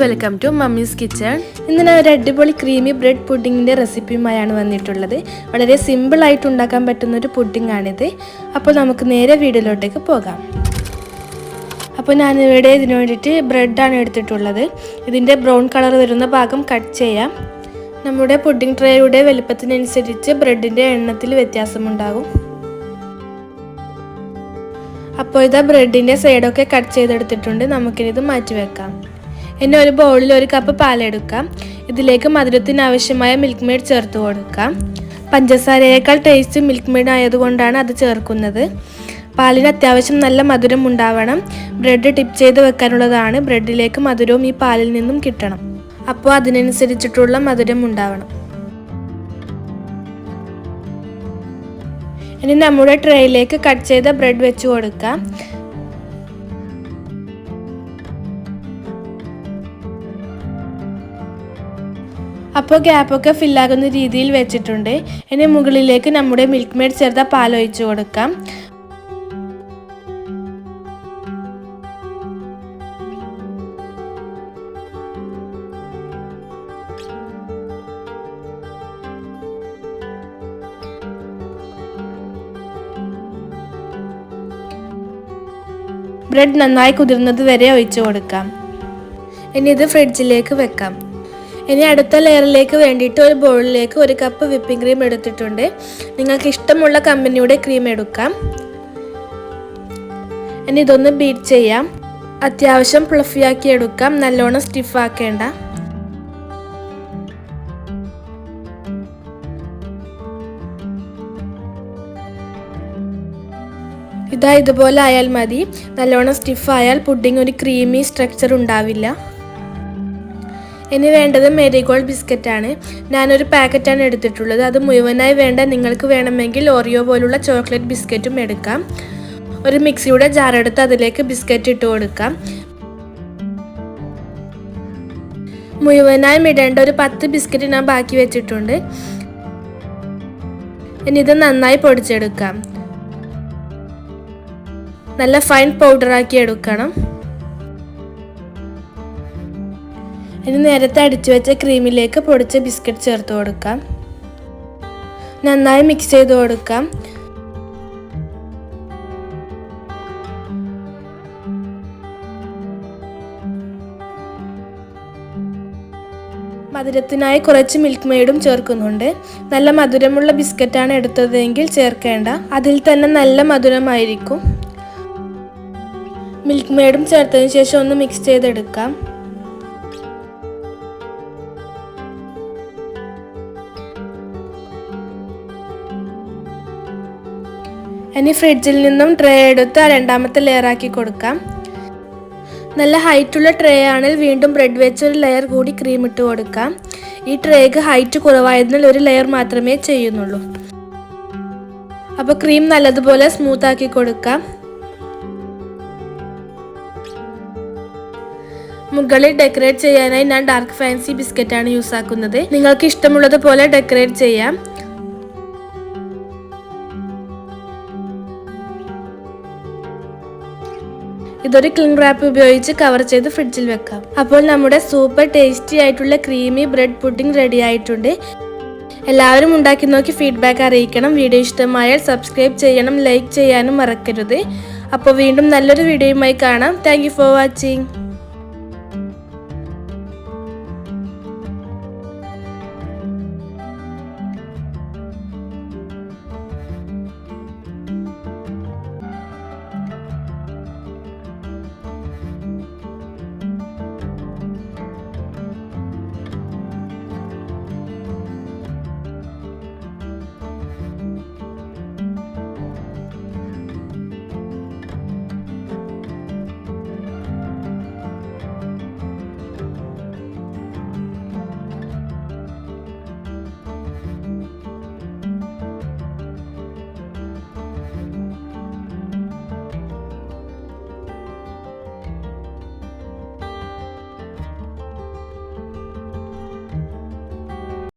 Welcome to mummies kitchen ഇന്ന് ഞാൻ ഒരു അടിപൊളി ക്രീമി ബ്രെഡ് പുഡിങ്ങിന്റെ റെസിപ്പിയുമായാണ് വന്നിട്ടുള്ളത്. വളരെ സിമ്പിളായിട്ട് ഉണ്ടാക്കാൻ പറ്റുന്ന ഒരു പുഡിംഗ് ആണിത് അപ്പോൾ നമുക്ക് നേരെ വീഡിയോയിലോട്ടേക്ക് പോകാം. അപ്പോൾ ഞാനിവിടെ ഇതിനു വേണ്ടിയിട്ട് ബ്രെഡാണ് എടുത്തിട്ടുള്ളത്. ഇതിന്റെ ബ്രൗൺ കളർ വരുന്ന ഭാഗം കട്ട് ചെയ്യാം. നമ്മുടെ പുഡിംഗ് ട്രേയുടെ വലുപ്പത്തിനനുസരിച്ച് ബ്രെഡിന്റെ എണ്ണത്തിൽ വ്യത്യാസമുണ്ടാകും. അപ്പോൾ ഇതാ ബ്രെഡിന്റെ സൈഡൊക്കെ കട്ട് ചെയ്തെടുത്തിട്ടുണ്ട്. നമുക്കിനിത് മാറ്റി വെക്കാം. ഇനി ഒരു ബൗളിൽ ഒരു കപ്പ് പാലെടുക്കാം ഇതിലേക്ക് മധുരത്തിന് ആവശ്യമായ മിൽക്ക് മെയ്ഡ് ചേർത്ത് കൊടുക്കാം. പഞ്ചസാരയേക്കാൾ ടേസ്റ്റ് മിൽക്ക് മെയ്ഡ് ആയതുകൊണ്ടാണ് അത് ചേർക്കുന്നത്. പാലിന് അത്യാവശ്യം നല്ല മധുരം ഉണ്ടാവണം. ബ്രെഡ് ടിപ്പ് ചെയ്ത് വെക്കാനുള്ളതാണ്. ബ്രെഡിലേക്ക് മധുരവും ഈ പാലിൽ നിന്നും കിട്ടണം. അപ്പോൾ അതിനനുസരിച്ചിട്ടുള്ള മധുരം ഉണ്ടാവണം. ഇനി നമ്മുടെ ട്രേയിലേക്ക് കട്ട് ചെയ്ത ബ്രെഡ് വെച്ച് കൊടുക്കാം. അപ്പോൾ ഗ്യാപ്പൊക്കെ ഫില്ലാകുന്ന രീതിയിൽ വെച്ചിട്ടുണ്ട്. ഇനി മുകളിലേക്ക് നമ്മുടെ മിൽക്ക് മെയ്ഡ് ചേർത്ത പാൽ ഒഴിച്ചു കൊടുക്കാം. ബ്രെഡ് നന്നായി കുതിർന്നത് വരെ ഒഴിച്ചു കൊടുക്കാം. ഇനി ഇത് ഫ്രിഡ്ജിലേക്ക് വെക്കാം. ഇനി അടുത്ത ലെയറിലേക്ക് വേണ്ടിയിട്ട് ഒരു ബൗളിലേക്ക് ഒരു കപ്പ് വിപ്പിംഗ് ക്രീം എടുത്തിട്ടുണ്ട്. നിങ്ങൾക്ക് ഇഷ്ടമുള്ള കമ്പനിയുടെ ക്രീം എടുക്കാം. ഇനി ഇതൊന്ന് ബീറ്റ് ചെയ്യാം. അത്യാവശ്യം പ്ലഫിയാക്കി എടുക്കാം. നല്ലോണം സ്റ്റിഫ് ആക്കേണ്ട. ഇതാ ഇതുപോലെ ആയാൽ മതി. നല്ലോണം സ്റ്റിഫ് ആയാൽ പുഡിംഗ് ഒരു ക്രീമി സ്ട്രക്ചർ ഉണ്ടാവില്ല. ഇനി വേണ്ടത് മെരിഗോൾഡ് ബിസ്ക്കറ്റാണ് ഞാനൊരു പാക്കറ്റാണ് എടുത്തിട്ടുള്ളത്. അത് മുഴുവനായി വേണ്ട നിങ്ങൾക്ക് വേണമെങ്കിൽ ഓറിയോ പോലുള്ള ചോക്ലേറ്റ് ബിസ്ക്കറ്റും എടുക്കാം. ഒരു മിക്സിയുടെ ജാർ എടുത്ത് അതിലേക്ക് ബിസ്ക്കറ്റ് ഇട്ട് കൊടുക്കാം. മുഴുവനായും ഇടേണ്ട ഒരു പത്ത് ബിസ്ക്കറ്റ് ഞാൻ ബാക്കി വെച്ചിട്ടുണ്ട്. ഇനി ഇത് നന്നായി പൊടിച്ചെടുക്കാം. നല്ല ഫൈൻ പൗഡറാക്കി എടുക്കണം. ഇനി നേരത്തെ അടിച്ചു വെച്ച ക്രീമിലേക്ക് പൊടിച്ച ബിസ്ക്കറ്റ് ചേർത്ത് കൊടുക്കാം. നന്നായി മിക്സ് ചെയ്ത് കൊടുക്കാം. മധുരത്തിനായി കുറച്ച് മിൽക്ക് മെയ്ഡും ചേർക്കുന്നുണ്ട്. നല്ല മധുരമുള്ള ബിസ്ക്കറ്റാണ് എടുത്തതെങ്കിൽ ചേർക്കേണ്ട. അതിൽ തന്നെ നല്ല മധുരമായിരിക്കും. മിൽക്ക് മെയ്ഡും ചേർത്തതിന് ശേഷം ഒന്ന് മിക്സ് ചെയ്തെടുക്കാം. ഇനി ഫ്രിഡ്ജിൽ നിന്നും ട്രേ എടുത്ത് രണ്ടാമത്തെ ലെയർ ആക്കി കൊടുക്കാം. നല്ല ഹൈറ്റുള്ള ട്രേ ആണെങ്കിൽ വീണ്ടും ബ്രെഡ് വെച്ച് ഒരു ലെയർ കൂടി ക്രീം ഇട്ട് കൊടുക്കാം. ഈ ട്രേക്ക് ഹൈറ്റ് കുറവായതിനാൽ ഒരു ലെയർ മാത്രമേ ചെയ്യുന്നുള്ളൂ. അപ്പോൾ ക്രീം നല്ലതുപോലെ സ്മൂത്ത് ആക്കി കൊടുക്കാം. മുകളിൽ ഡെക്കറേറ്റ് ചെയ്യാനായി ഞാൻ ഡാർക്ക് ഫാൻസി ബിസ്ക്കറ്റ് ആണ് യൂസ് ആക്കുന്നത്. നിങ്ങൾക്ക് ഇഷ്ടമുള്ളതുപോലെ ഡെക്കറേറ്റ് ചെയ്യാം. ഇതൊരു ക്ലിംഗ് റാപ്പ് ഉപയോഗിച്ച് കവർ ചെയ്ത് ഫ്രിഡ്ജിൽ വെക്കാം. അപ്പോൾ നമ്മുടെ സൂപ്പർ ടേസ്റ്റി ആയിട്ടുള്ള ക്രീമി ബ്രെഡ് പുഡിംഗ് റെഡി ആയിട്ടുണ്ട്. എല്ലാവരും ഉണ്ടാക്കി നോക്കി ഫീഡ്ബാക്ക് അറിയിക്കണം. വീഡിയോ ഇഷ്ടമായാൽ സബ്സ്ക്രൈബ് ചെയ്യണം ലൈക്ക് ചെയ്യാനും മറക്കരുത്. അപ്പോൾ വീണ്ടും നല്ലൊരു വീഡിയോയുമായി കാണാം. Thank for watching